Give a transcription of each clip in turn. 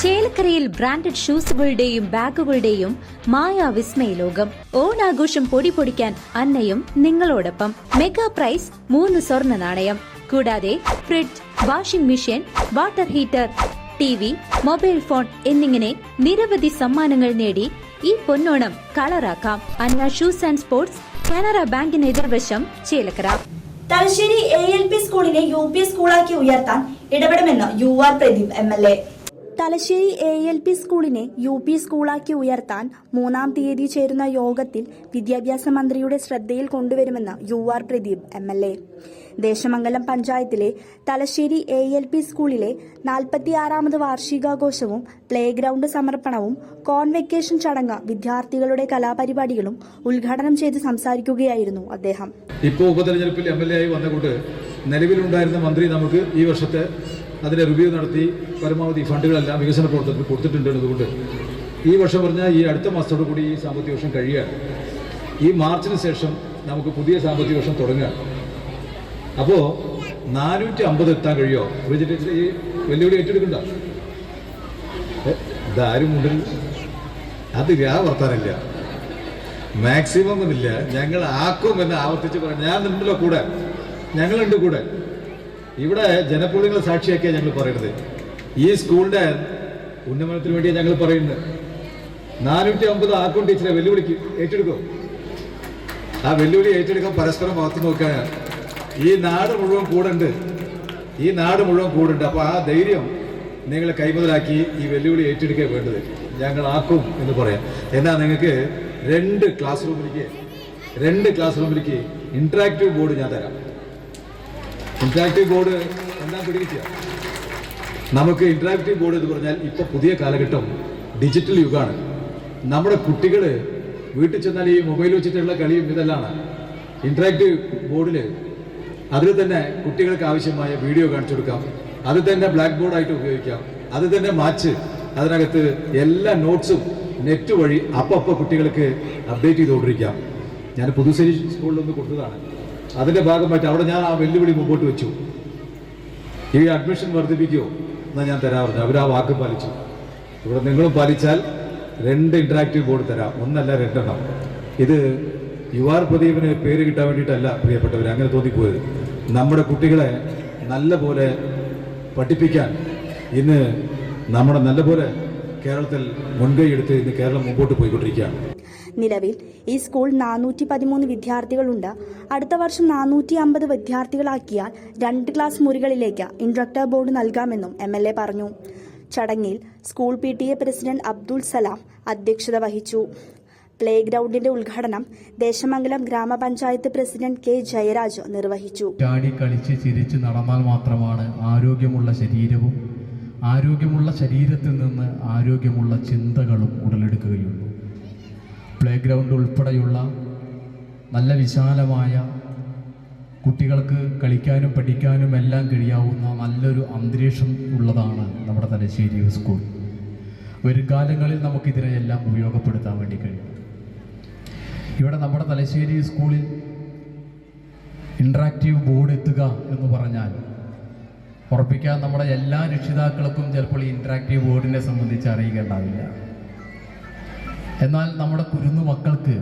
ചേലക്കരയിൽ ബ്രാൻഡഡ് ഷൂസുകളുടെയും ബാഗുകളുടെയും മായ വിസ്മയ ലോകം ഓണാഘോഷം പൊടി പൊടിക്കാൻ അന്നയും നിങ്ങളോടൊപ്പം. മെഗാ പ്രൈസ് മൂന്ന് സ്വർണ നാണയം. കൂടാതെ fridge washing machine water heater T V mobile phone എന്നിങ്ങനെ നിരവധി സമ്മാനങ്ങൾ നേടി ഈ പൊന്നോണം കളറാക്കാം. Anna shoes and sports Canara ബാങ്കിന് എതിർവശം Chelakkara. Thalassery A L P സ്കൂളിനെ യു പി സ്കൂളാക്കി ഉയർത്താൻ ഇടപെടുമെന്ന് U R Pradeep M L A Thalassery A L P സ്കൂളിനെ യു പി സ്കൂളാക്കി ഉയർത്താൻ മൂന്നാം തീയതി ചേരുന്ന യോഗത്തിൽ വിദ്യാഭ്യാസ മന്ത്രിയുടെ ശ്രദ്ധയിൽ കൊണ്ടുവരുമെന്ന് U R Pradeep M L A Desamangalam പഞ്ചായത്തിലെ തലശ്ശേരി എ എൽ പി സ്കൂളിലെ നാൽപ്പത്തിയാറാമത് വാർഷികാഘോഷവും പ്ലേ ഗ്രൗണ്ട് സമർപ്പണവും കോൺവെക്കേഷൻ ചടങ്ങ് വിദ്യാർത്ഥികളുടെ കലാപരിപാടികളും ഉദ്ഘാടനം ചെയ്ത് സംസാരിക്കുകയായിരുന്നു അദ്ദേഹം. ഇപ്പോൾ ഉപതെരഞ്ഞെടുപ്പിൽ എം എൽ എ ആയി വന്നുകൊണ്ട് നിലവിലുണ്ടായിരുന്ന മന്ത്രി നമുക്ക് ഈ വർഷത്തെ അതിന്റെ റിവ്യൂ നടത്തി പരമാവധി ഫണ്ടുകളെല്ലാം വികസന പ്രവർത്തനത്തിൽ കൊടുത്തിട്ടുണ്ട് എന്നതുകൊണ്ട് ഈ വർഷം പറഞ്ഞാൽ ഈ അടുത്ത മാസത്തോടു കൂടി ഈ സാമ്പത്തിക വർഷം കഴിയുകയാണ് ഈ മാർച്ചിന് ശേഷം നമുക്ക് പുതിയ സാമ്പത്തിക വർഷം തുടങ്ങുകയാണ് അപ്പോൾ നാനൂറ്റി അമ്പത് എത്താൻ കഴിയുമോ? വെജിറ്റേറ്റ് ഈ വെല്ലുവിളി ഏറ്റെടുക്കണ്ട. ഇതാരും മുണ്ടിൽ അത് ഞാൻ വർത്താനില്ല. മാക്സിമം ഒന്നുമില്ല. ഞങ്ങൾ ആക്കും എന്ന് ആവർത്തിച്ച് പറയാം ഞാൻ ഉണ്ടല്ലോ കൂടെ. ഞങ്ങളുണ്ട് കൂടെ. ഇവിടെ ജനപ്രതിനിധികളെ സാക്ഷിയാക്കിയാണ് ഞങ്ങൾ പറയുന്നത്. ഈ സ്കൂളിന്റെ ഉന്നമനത്തിന് വേണ്ടിയാണ് ഞങ്ങൾ പറയുന്നത്. നാനൂറ്റി അമ്പത് ആക്കും ടീച്ചറെ വെല്ലുവിളിക്ക് ഏറ്റെടുക്കും. ആ വെല്ലുവിളി ഏറ്റെടുക്കാൻ പരസ്പരം ഭാഗത്ത് നോക്കാൻ ഈ നാട് മുഴുവൻ കൂടുണ്ട്. ഈ നാട് മുഴുവൻ കൂടുണ്ട്. അപ്പോൾ ആ ധൈര്യം നിങ്ങൾ കൈമുതലാക്കി ഈ വെല്ലുവിളി ഏറ്റെടുക്കുക വേണ്ടത്. ഞങ്ങൾ ആക്കും എന്ന് പറയാം. എന്നാ നിങ്ങൾക്ക് രണ്ട് ക്ലാസ് റൂമിലേക്ക് രണ്ട് ക്ലാസ് റൂമിലേക്ക് ഇന്ററാക്റ്റീവ് ബോർഡ് ഞാൻ തരാം. ഇന്ററാക്റ്റീവ് ബോർഡ് എന്താ പിടിക്കുക നമുക്ക് ഇന്ററാക്റ്റീവ് ബോർഡ് എന്ന് പറഞ്ഞാൽ ഇപ്പൊ പുതിയ കാലഘട്ടം ഡിജിറ്റൽ യുഗമാണ് നമ്മുടെ കുട്ടികൾ വീട്ടിൽ ചെന്നാൽ ഈ മൊബൈൽ വെച്ചിട്ടുള്ള കളിയും ഇതെല്ലാം ഇന്ററാക്റ്റീവ് ബോർഡിൽ അതിൽ തന്നെ കുട്ടികൾക്ക് ആവശ്യമായ വീഡിയോ കാണിച്ചു കൊടുക്കാം. അത് തന്നെ ബ്ലാക്ക് ബോർഡായിട്ട് ഉപയോഗിക്കാം. അത് തന്നെ മാച്ച്. അതിനകത്ത് എല്ലാ നോട്ട്സും നെറ്റ് വഴി അപ്പം അപ്പം കുട്ടികൾക്ക് അപ്ഡേറ്റ് ചെയ്തുകൊണ്ടിരിക്കാം. ഞാൻ പുതുശ്ശേരി സ്കൂളിൽ ഒന്ന് കൊടുത്തതാണ്. അതിന്റെ ഭാഗമായിട്ട് അവിടെ ഞാൻ ആ വെല്ലുവിളി മുമ്പോട്ട് വെച്ചു. ഈ അഡ്മിഷൻ വർദ്ധിപ്പിക്കുമോ എന്നാൽ ഞാൻ തരാറുണ്ട്. അവർ ആ വാക്ക് പാലിച്ചു. ഇവിടെ നിങ്ങളും പാലിച്ചാൽ രണ്ട് ഇന്ററാക്റ്റീവ് ബോർഡ് തരാം. ഒന്നല്ല രണ്ടെണ്ണം. ഇത് യു ആർ പ്രദീപിന് പേര് കിട്ടാൻ വേണ്ടിയിട്ടല്ല പ്രിയപ്പെട്ടവർ അങ്ങനെ തോന്നിപ്പോയത്. നമ്മുടെ കുട്ടികളെ നല്ല പോലെ പഠിപ്പിക്കാൻ ഇന്ന് നമ്മുടെ നല്ല പോലെ കേരളത്തിൽ മുൻകൈ എടുത്ത് ഇന്ന് കേരളം മുമ്പോട്ട് പോയിക്കൊണ്ടിരിക്കുകയാണ്. നിലവിൽ ഈ സ്കൂൾ നാനൂറ്റി പതിമൂന്ന് വിദ്യാർത്ഥികളുണ്ട്. അടുത്ത വർഷം നാനൂറ്റി അമ്പത് വിദ്യാർത്ഥികളാക്കിയാൽ രണ്ട് ക്ലാസ് മുറികളിലേക്ക് ഇൻട്രക്ടർ ബോർഡ് നൽകാമെന്നും എം എൽ എ പറഞ്ഞു. ചടങ്ങിൽ school P T A president Abdul Salam അധ്യക്ഷത വഹിച്ചു. പ്ലേ ഗ്രൗണ്ടിന്റെ ഉദ്ഘാടനം ദേശമംഗലം ഗ്രാമപഞ്ചായത്ത് പ്രസിഡന്റ് കെ ജയരാജ് നിർവഹിച്ചു. ചാടി കളിച്ച് ചിരിച്ച് നടന്നാൽ മാത്രമാണ് ആരോഗ്യമുള്ള ശരീരവും ആരോഗ്യമുള്ള ശരീരത്തിൽ നിന്ന് ആരോഗ്യമുള്ള ചിന്തകളും ഉടലെടുക്കുകയുള്ളൂ. പ്ലേ ഗ്രൗണ്ട് ഉൾപ്പെടെയുള്ള നല്ല വിശാലമായ കുട്ടികൾക്ക് കളിക്കാനും പഠിക്കാനും എല്ലാം കഴിയാവുന്ന നല്ലൊരു അന്തരീക്ഷം ഉള്ളതാണ് നമ്മുടെ തലശ്ശേരി സ്കൂൾ. വരും കാലങ്ങളിൽ നമുക്കിതിനെയെല്ലാം ഉപയോഗപ്പെടുത്താൻ വേണ്ടി കഴിയും. ഇവിടെ നമ്മുടെ തലശ്ശേരി സ്കൂളിൽ ഇൻട്രാക്റ്റീവ് ബോർഡ് എത്തുക എന്ന് പറഞ്ഞാൽ ഉറപ്പിക്കാൻ നമ്മുടെ എല്ലാ രക്ഷിതാക്കൾക്കും ചിലപ്പോൾ ഈ ഇൻട്രാക്റ്റീവ് ബോർഡിനെ സംബന്ധിച്ച് അറിയുകയുണ്ടാവില്ല എന്നാൽ നമ്മുടെ കുരുന്നു മക്കൾക്ക്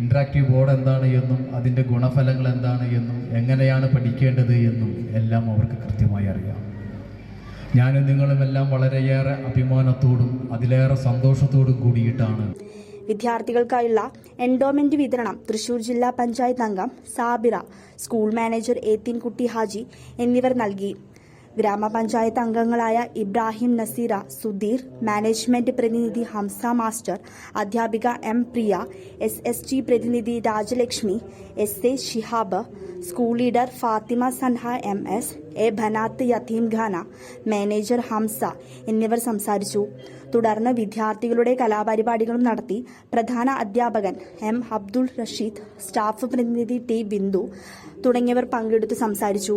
ഇൻട്രാക്റ്റീവ് ബോർഡ് എന്താണ് എന്നും അതിന്റെ ഗുണഫലങ്ങൾ എന്താണ് എന്നും എങ്ങനെയാണ് പഠിക്കേണ്ടത് എന്നും എല്ലാം അവർക്ക് കൃത്യമായി അറിയാം. ഞാനും നിങ്ങളുമെല്ലാം വളരെയേറെ അഭിമാനത്തോടും അതിലേറെ സന്തോഷത്തോടും കൂടിയിട്ടാണ് വിദ്യാർത്ഥികൾക്കായുള്ള എൻഡോമെന്റ് വിതരണം തൃശൂർ ജില്ലാ പഞ്ചായത്ത് അംഗം സാബിറ സ്കൂൾ മാനേജർ ഏത്തിൻകുട്ടി ഹാജി എന്നിവർ നൽകി. ഗ്രാമപഞ്ചായത്ത് അംഗങ്ങളായ ഇബ്രാഹിം നസീറ സുധീർ മാനേജ്മെന്റ് പ്രതിനിധി ഹംസ മാസ്റ്റർ അധ്യാപിക M Priya S S T പ്രതിനിധി Rajalakshmi S A Shihab school leader Fathima Sanha M S A Banath Yatheemkhana manager Hamsa എന്നിവർ സംസാരിച്ചു. തുടർന്ന് വിദ്യാർത്ഥികളുടെ കലാപരിപാടികളും നടത്തി. പ്രധാന അധ്യാപകൻ എം അബ്ദുൾ റഷീദ് സ്റ്റാഫ് പ്രതിനിധി ടി ബിന്ദു തുടങ്ങിയവർ പങ്കെടുത്ത് സംസാരിച്ചു.